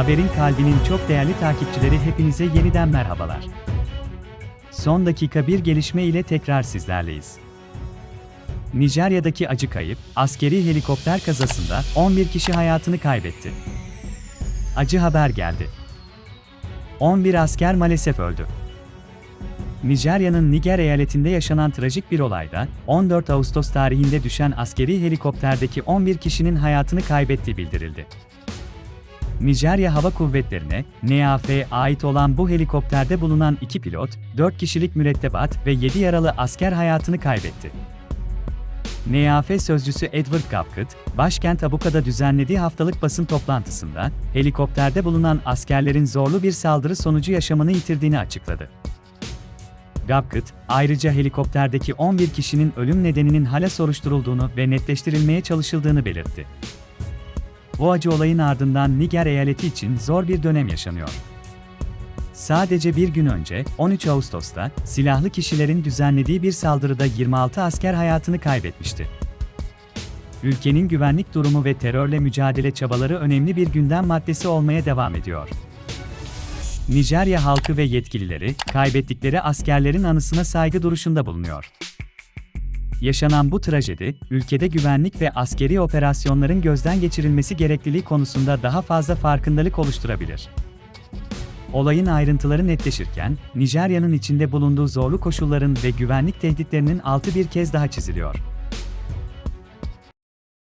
Haberin kalbinin çok değerli takipçileri hepinize yeniden merhabalar. Son dakika bir gelişme ile tekrar sizlerleyiz. Nijerya'daki acı kayıp, askeri helikopter kazasında 11 kişi hayatını kaybetti. Acı haber geldi. 11 asker maalesef öldü. Nijerya'nın Niger eyaletinde yaşanan trajik bir olayda 14 Ağustos tarihinde düşen askeri helikopterdeki 11 kişinin hayatını kaybettiği bildirildi. Nijerya Hava Kuvvetleri'ne, NAF'ye ait olan bu helikopterde bulunan 2 pilot, 4 kişilik mürettebat ve 7 yaralı asker hayatını kaybetti. NAF sözcüsü Edward Gapkut, başkent Abuka'da düzenlediği haftalık basın toplantısında, helikopterde bulunan askerlerin zorlu bir saldırı sonucu yaşamını yitirdiğini açıkladı. Gapkut, ayrıca helikopterdeki 11 kişinin ölüm nedeninin hala soruşturulduğunu ve netleştirilmeye çalışıldığını belirtti. Bu acı olayın ardından Niger eyaleti için zor bir dönem yaşanıyor. Sadece bir gün önce, 13 Ağustos'ta, silahlı kişilerin düzenlediği bir saldırıda 26 asker hayatını kaybetmişti. Ülkenin güvenlik durumu ve terörle mücadele çabaları önemli bir gündem maddesi olmaya devam ediyor. Nijerya halkı ve yetkilileri, kaybettikleri askerlerin anısına saygı duruşunda bulunuyor. Yaşanan bu trajedi, ülkede güvenlik ve askeri operasyonların gözden geçirilmesi gerekliliği konusunda daha fazla farkındalık oluşturabilir. Olayın ayrıntıları netleşirken, Nijerya'nın içinde bulunduğu zorlu koşulların ve güvenlik tehditlerinin altı bir kez daha çiziliyor.